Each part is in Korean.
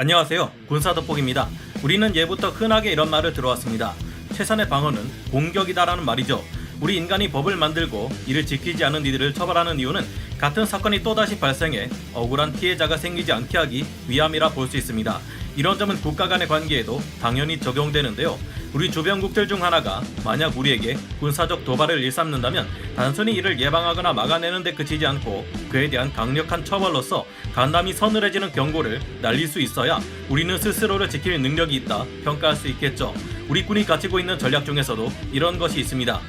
안녕하세요. 군사도폭입니다. 우리는 예부터 흔하게 이런 말을 들어왔습니다. 최선의 방어는 공격이다라는 말이죠. 우리 인간이 법을 만들고 이를 지키지 않은 이들을 처벌하는 이유는 같은 사건이 또다시 발생해 억울한 피해자가 생기지 않게 하기 위함이라 볼 수 있습니다. 이런 점은 국가 간의 관계에도 당연히 적용되는데요. 우리 주변국들 중 하나가 만약 우리에게 군사적 도발을 일삼는다면 단순히 이를 예방하거나 막아내는 데 그치지 않고 그에 대한 강력한 처벌로서 간담이 서늘해지는 경고를 날릴 수 있어야 우리는 스스로를 지킬 능력이 있다 평가할 수 있겠죠. 우리 군이 가지고 있는 전략 중에서도 이런 것이 있습니다.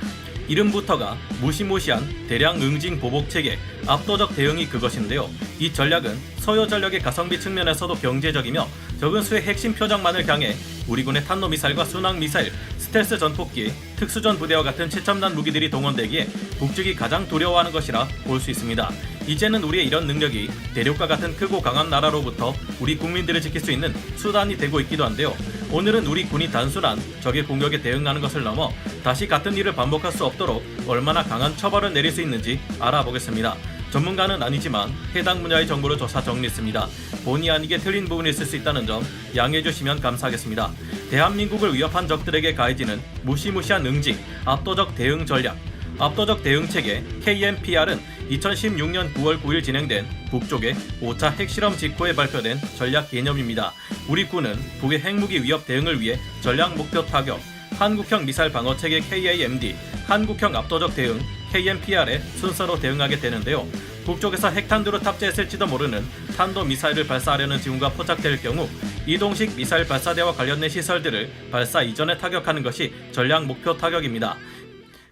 이름부터가 무시무시한 대량 응징 보복 체계, 압도적 대응이 그것인데요. 이 전략은 서요 전력의 가성비 측면에서도 경제적이며 적은 수의 핵심 표적만을 향해 우리 군의 탄도미사일과 순항 미사일, 스텔스 전폭기, 특수전 부대와 같은 최첨단 무기들이 동원되기에 북측이 가장 두려워하는 것이라 볼 수 있습니다. 이제는 우리의 이런 능력이 대륙과 같은 크고 강한 나라로부터 우리 국민들을 지킬 수 있는 수단이 되고 있기도 한데요. 오늘은 우리 군이 단순한 적의 공격에 대응하는 것을 넘어 다시 같은 일을 반복할 수 없도록 얼마나 강한 처벌을 내릴 수 있는지 알아보겠습니다. 전문가는 아니지만 해당 분야의 정보를 조사 정리했습니다. 본의 아니게 틀린 부분이 있을 수 있다는 점 양해해 주시면 감사하겠습니다. 대한민국을 위협한 적들에게 가해지는 무시무시한 응징, 압도적 대응 전략, 압도적 대응 체계 KMPR은 2016년 9월 9일 진행된 북쪽의 5차 핵실험 직후에 발표된 전략 개념입니다. 우리 군은 북의 핵무기 위협 대응을 위해 전략 목표 타격, 한국형 미사일 방어 체계 KAMD, 한국형 압도적 대응 KMPR에 순서로 대응하게 되는데요. 북쪽에서 핵탄두를 탑재했을지도 모르는 탄도 미사일을 발사하려는 징후가 포착될 경우 이동식 미사일 발사대와 관련된 시설들을 발사 이전에 타격하는 것이 전략 목표 타격입니다.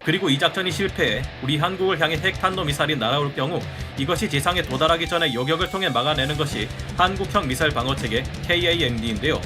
그리고 이 작전이 실패해 우리 한국을 향해 핵탄도 미사일이 날아올 경우 이것이 지상에 도달하기 전에 요격을 통해 막아내는 것이 한국형 미사일 방어 체계 KAMD인데요.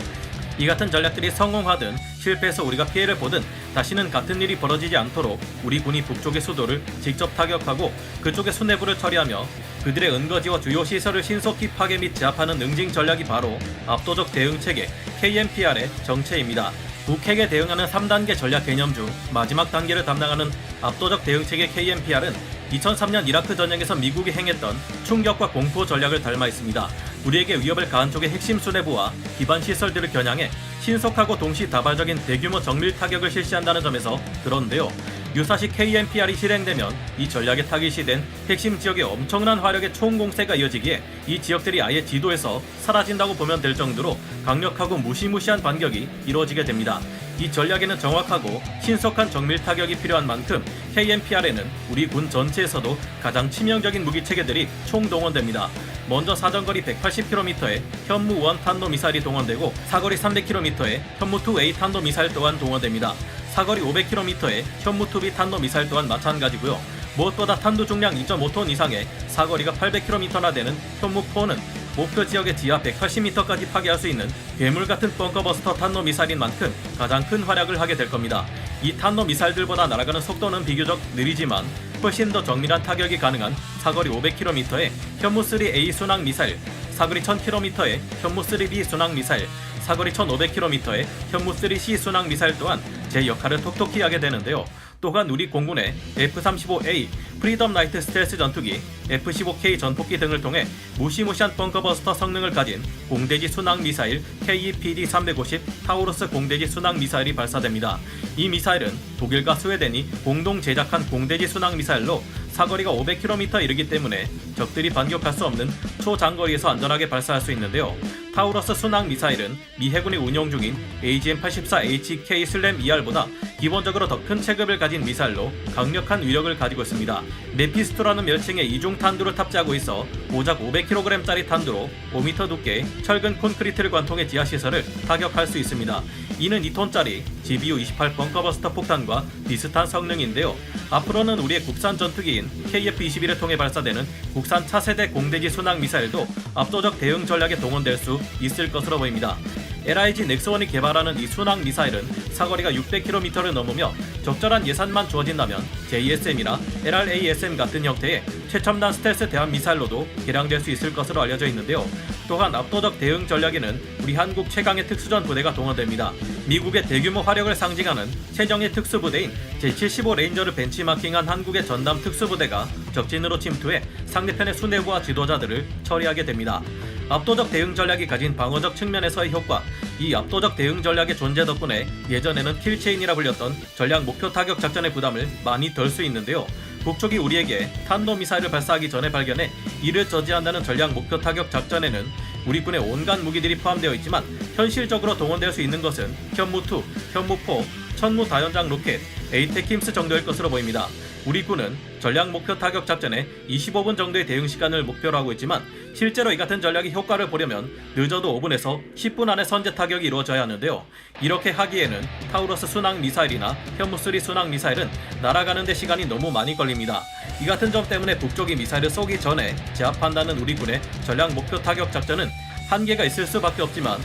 이 같은 전략들이 성공하든 실패해서 우리가 피해를 보든 다시는 같은 일이 벌어지지 않도록 우리 군이 북쪽의 수도를 직접 타격하고 그쪽의 수뇌부를 처리하며 그들의 은거지와 주요 시설을 신속히 파괴 및 제압하는 응징 전략이 바로 압도적 대응 체계 KMPR의 정체입니다. 북핵에 대응하는 3단계 전략 개념 중 마지막 단계를 담당하는 압도적 대응 체계 KMPR은 2003년 이라크 전쟁에서 미국이 행했던 충격과 공포 전략을 닮아 있습니다. 우리에게 위협을 가한 쪽의 핵심 수뇌부와 기반 시설들을 겨냥해 신속하고 동시다발적인 대규모 정밀 타격을 실시한다는 점에서 그런데요. 유사시 KMPR이 실행되면 이 전략에 타깃이 핵심 지역에 엄청난 화력의 총공세가 이어지기에 이 지역들이 아예 지도에서 사라진다고 보면 될 정도로 강력하고 무시무시한 반격이 이루어지게 됩니다. 이 전략에는 정확하고 신속한 정밀 타격이 필요한 만큼 KMPR에는 우리 군 전체에서도 가장 치명적인 무기 체계들이 총동원됩니다. 먼저 사정거리 180km의 현무 1 탄도 미사일이 동원되고 사거리 300km의 현무 2A 탄도 미사일 또한 동원됩니다. 사거리 500km의 현무 2B 탄도 미사일 또한 마찬가지고요. 무엇보다 탄도 중량 2.5톤 이상의 사거리가 800km나 되는 현무 4는 목표 지역의 지하 180m까지 파괴할 수 있는 괴물 같은 벙커버스터 탄도 미사일인 만큼 가장 큰 활약을 하게 될 겁니다. 이 탄도 미사일들보다 날아가는 속도는 비교적 느리지만 훨씬 더 정밀한 타격이 가능한 사거리 500km의 현무3A 순항 미사일, 사거리 1000km의 현무3B 순항 미사일, 사거리 1500km의 현무3C 순항 미사일 또한 제 역할을 톡톡히 하게 되는데요. 또한 우리 공군의 F-35A 프리덤 라이트 스텔스 전투기, F-15K 전폭기 등을 통해 무시무시한 벙커버스터 성능을 가진 공대지 순항 미사일 KEPD-350 타우루스 공대지 순항 미사일이 발사됩니다. 이 미사일은 독일과 스웨덴이 공동 제작한 공대지 순항 미사일로 사거리가 500km 이르기 때문에 적들이 반격할 수 없는 초장거리에서 안전하게 발사할 수 있는데요. 타우러스 순항 미사일은 미 해군이 운용 중인 AGM-84HK 슬램 ER보다 기본적으로 더 큰 체급을 가진 미사일로 강력한 위력을 가지고 있습니다. 메피스토라는 별칭의 이중 탄두를 탑재하고 있어 고작 500kg짜리 탄두로 5m 두께의 철근 콘크리트를 관통해 지하 시설을 타격할 수 있습니다. 이는 2톤짜리 GBU-28 벙커버스터 폭탄과 비슷한 성능인데요. 앞으로는 우리의 국산 전투기인 KF-21을 통해 발사되는 국산 차세대 공대지 순항 미사일도 압도적 대응 전략에 동원될 수 있을 것으로 보입니다. LIG 넥스원이 개발하는 이 순항 미사일은 사거리가 600km를 넘으며 적절한 예산만 주어진다면 JSM이나 LRASM 같은 형태의 최첨단 스텔스 대함 미사일로도 개량될 수 있을 것으로 알려져 있는데요. 또한 압도적 대응 전략에는 우리 한국 최강의 특수전 부대가 동원됩니다. 미국의 대규모 화력을 상징하는 최정예 특수부대인 제75 레인저를 벤치마킹한 한국의 전담 특수부대가 적진으로 침투해 상대편의 수뇌부와 지도자들을 처리하게 됩니다. 압도적 대응 전략이 가진 방어적 측면에서의 효과, 이 압도적 대응 전략의 존재 덕분에 예전에는 킬체인이라 불렸던 전략 목표 타격 작전의 부담을 많이 덜 수 있는데요. 북쪽이 우리에게 탄도 미사일을 발사하기 전에 발견해 이를 저지한다는 전략 목표 타격 작전에는 우리 군의 온갖 무기들이 포함되어 있지만 현실적으로 동원될 수 있는 것은 현무2, 현무4, 천무 다연장 로켓, 에이테킴스 정도일 것으로 보입니다. 우리 군은 전략 목표 타격 작전에 25분 정도의 대응 시간을 목표로 하고 있지만 실제로 이 같은 전략의 효과를 보려면 늦어도 5분에서 10분 안에 선제 타격이 이루어져야 하는데요. 이렇게 하기에는 타우러스 순항 미사일이나 현무3 순항 미사일은 날아가는 데 시간이 너무 많이 걸립니다. 이 같은 점 때문에 북쪽이 미사일을 쏘기 전에 제압한다는 우리 군의 전략 목표 타격 작전은 한계가 있을 수밖에 없지만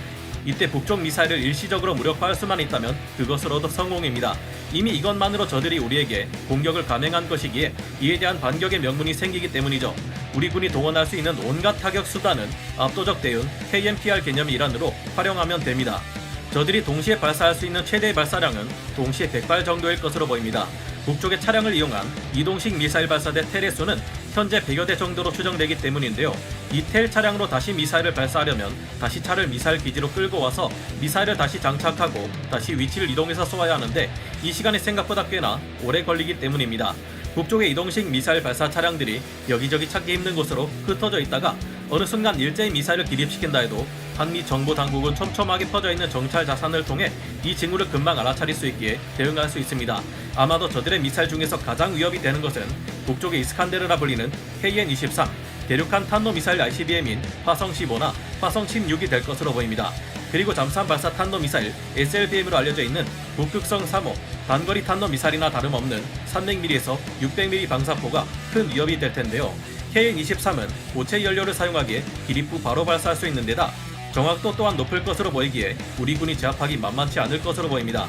이때 북쪽 미사일을 일시적으로 무력화할 수만 있다면 그것으로도 성공입니다. 이미 이것만으로 저들이 우리에게 공격을 감행한 것이기에 이에 대한 반격의 명분이 생기기 때문이죠. 우리 군이 동원할 수 있는 온갖 타격 수단은 압도적 대응 KMPR 개념의 일환으로 활용하면 됩니다. 저들이 동시에 발사할 수 있는 최대 발사량은 동시에 100발 정도일 것으로 보입니다. 북쪽의 차량을 이용한 이동식 미사일 발사대 텔의 수는 현재 100여 대 정도로 추정되기 때문인데요. 이텔 차량으로 다시 미사일을 발사하려면 다시 차를 미사일 기지로 끌고 와서 미사일을 다시 장착하고 다시 위치를 이동해서 쏘아야 하는데 이 시간이 생각보다 꽤나 오래 걸리기 때문입니다. 북쪽의 이동식 미사일 발사 차량들이 여기저기 찾기 힘든 곳으로 흩어져 있다가 어느 순간 일제히 미사일을 기립시킨다 해도 한미 정보 당국은 촘촘하게 퍼져 있는 정찰 자산을 통해 이 징후를 금방 알아차릴 수 있기에 대응할 수 있습니다. 아마도 저들의 미사일 중에서 가장 위협이 되는 것은 북쪽의 이스칸데르라 불리는 KN-23 대륙간 탄도 미사일 ICBM인 화성 15나 화성 16이 될 것으로 보입니다. 그리고 잠수함 발사 탄도 미사일 SLBM으로 알려져 있는 북극성 3호 단거리 탄도 미사일이나 다름없는 300mm에서 600mm 방사포가 큰 위협이 될 텐데요. KN-23은 고체 연료를 사용하기에 기립부 바로 발사할 수 있는 데다 정확도 또한 높을 것으로 보이기에 우리 군이 제압하기 만만치 않을 것으로 보입니다.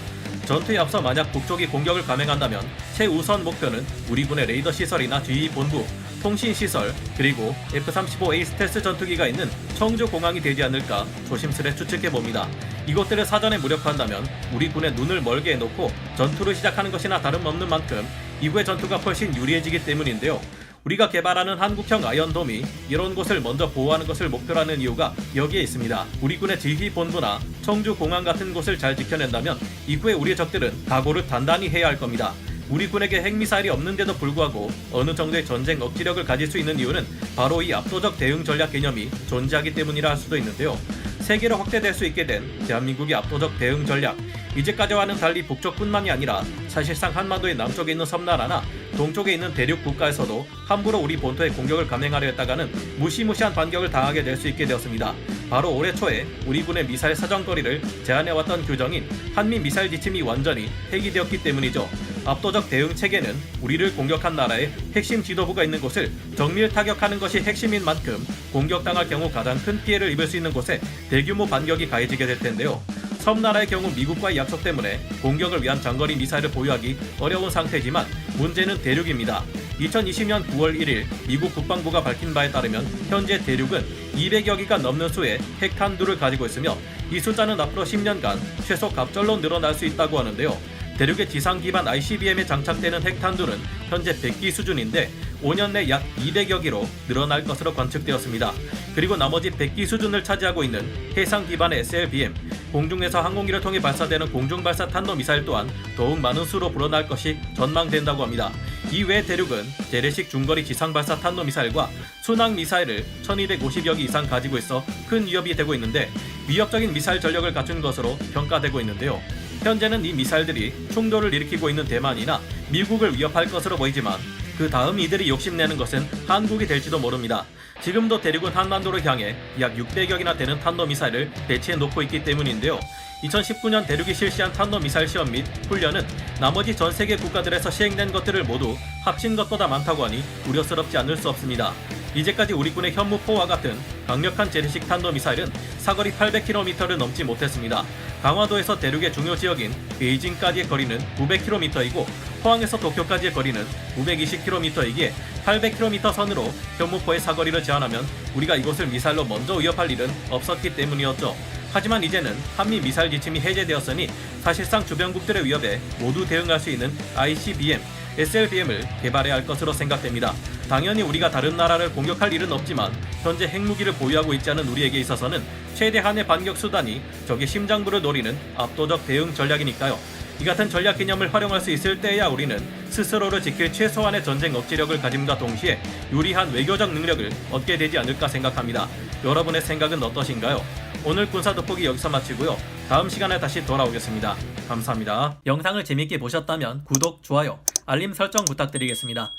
전투에 앞서 만약 북쪽이 공격을 감행한다면 최우선 목표는 우리 군의 레이더 시설이나 지휘 본부, 통신 시설, 그리고 F-35A 스텔스 전투기가 있는 청주 공항이 되지 않을까 조심스레 추측해 봅니다. 이것들을 사전에 무력화한다면 우리 군의 눈을 멀게 해놓고 전투를 시작하는 것이나 다름없는 만큼 이후의 전투가 훨씬 유리해지기 때문인데요. 우리가 개발하는 한국형 아이언돔이 이런 곳을 먼저 보호하는 것을 목표로 하는 이유가 여기에 있습니다. 우리 군의 지휘 본부나 청주 공항 같은 곳을 잘 지켜낸다면 이후에 우리의 적들은 각오를 단단히 해야 할 겁니다. 우리 군에게 핵미사일이 없는데도 불구하고 어느 정도의 전쟁 억지력을 가질 수 있는 이유는 바로 이 압도적 대응 전략 개념이 존재하기 때문이라 할 수도 있는데요. 세계로 확대될 수 있게 된 대한민국의 압도적 대응 전략. 이제까지와는 달리 북쪽뿐만이 아니라 사실상 한반도의 남쪽에 있는 섬나라나 동쪽에 있는 대륙 국가에서도 함부로 우리 본토에 공격을 감행하려 했다가는 무시무시한 반격을 당하게 될 수 있게 되었습니다. 바로 올해 초에 우리 군의 미사일 사정거리를 제한해왔던 규정인 한미 미사일 지침이 완전히 폐기되었기 때문이죠. 압도적 대응 체계는 우리를 공격한 나라의 핵심 지도부가 있는 곳을 정밀 타격하는 것이 핵심인 만큼 공격당할 경우 가장 큰 피해를 입을 수 있는 곳에 대규모 반격이 가해지게 될 텐데요. 섬나라의 경우 미국과의 약속 때문에 공격을 위한 장거리 미사일을 보유하기 어려운 상태지만 문제는 대륙입니다. 2020년 9월 1일 미국 국방부가 밝힌 바에 따르면 현재 대륙은 200여 기가 넘는 수의 핵탄두를 가지고 있으며 이 숫자는 앞으로 10년간 최소 갑절로 늘어날 수 있다고 하는데요. 대륙의 지상 기반 ICBM에 장착되는 핵탄두는 현재 100기 수준인데 5년 내 약 200여 기로 늘어날 것으로 관측되었습니다. 그리고 나머지 100기 수준을 차지하고 있는 해상 기반의 SLBM, 공중에서 항공기를 통해 발사되는 공중발사 탄도미사일 또한 더욱 많은 수로 불어날 것이 전망된다고 합니다. 이외 대륙은 재래식 중거리 지상발사 탄도미사일과 순항미사일을 1250여 기 이상 가지고 있어 큰 위협이 되고 있는데 위협적인 미사일 전력을 갖춘 것으로 평가되고 있는데요. 현재는 이 미사일들이 충돌을 일으키고 있는 대만이나 미국을 위협할 것으로 보이지만 그 다음 이들이 욕심내는 것은 한국이 될지도 모릅니다. 지금도 대륙은 한반도를 향해 약 600여기나 되는 탄도미사일을 배치해 놓고 있기 때문인데요. 2019년 대륙이 실시한 탄도미사일 시험 및 훈련은 나머지 전 세계 국가들에서 시행된 것들을 모두 합친 것보다 많다고 하니 우려스럽지 않을 수 없습니다. 이제까지 우리 군의 현무포와 같은 강력한 재래식 탄도미사일은 사거리 800km를 넘지 못했습니다. 강화도에서 대륙의 중요 지역인 베이징까지의 거리는 900km이고 포항에서 도쿄까지의 거리는 920km이기에 800km 선으로 현무포의 사거리를 제한하면 우리가 이곳을 미사일로 먼저 위협할 일은 없었기 때문이었죠. 하지만 이제는 한미 미사일 지침이 해제되었으니 사실상 주변국들의 위협에 모두 대응할 수 있는 ICBM, SLBM을 개발해야 할 것으로 생각됩니다. 당연히 우리가 다른 나라를 공격할 일은 없지만 현재 핵무기를 보유하고 있지 않은 우리에게 있어서는 최대한의 반격 수단이 적의 심장부를 노리는 압도적 대응 전략이니까요. 이 같은 전략 개념을 활용할 수 있을 때야 우리는 스스로를 지킬 최소한의 전쟁 억지력을 가짐과 동시에 유리한 외교적 능력을 얻게 되지 않을까 생각합니다. 여러분의 생각은 어떠신가요? 오늘 군사 돋보기 여기서 마치고요. 다음 시간에 다시 돌아오겠습니다. 감사합니다. 영상을 재밌게 보셨다면 구독, 좋아요, 알림 설정 부탁드리겠습니다.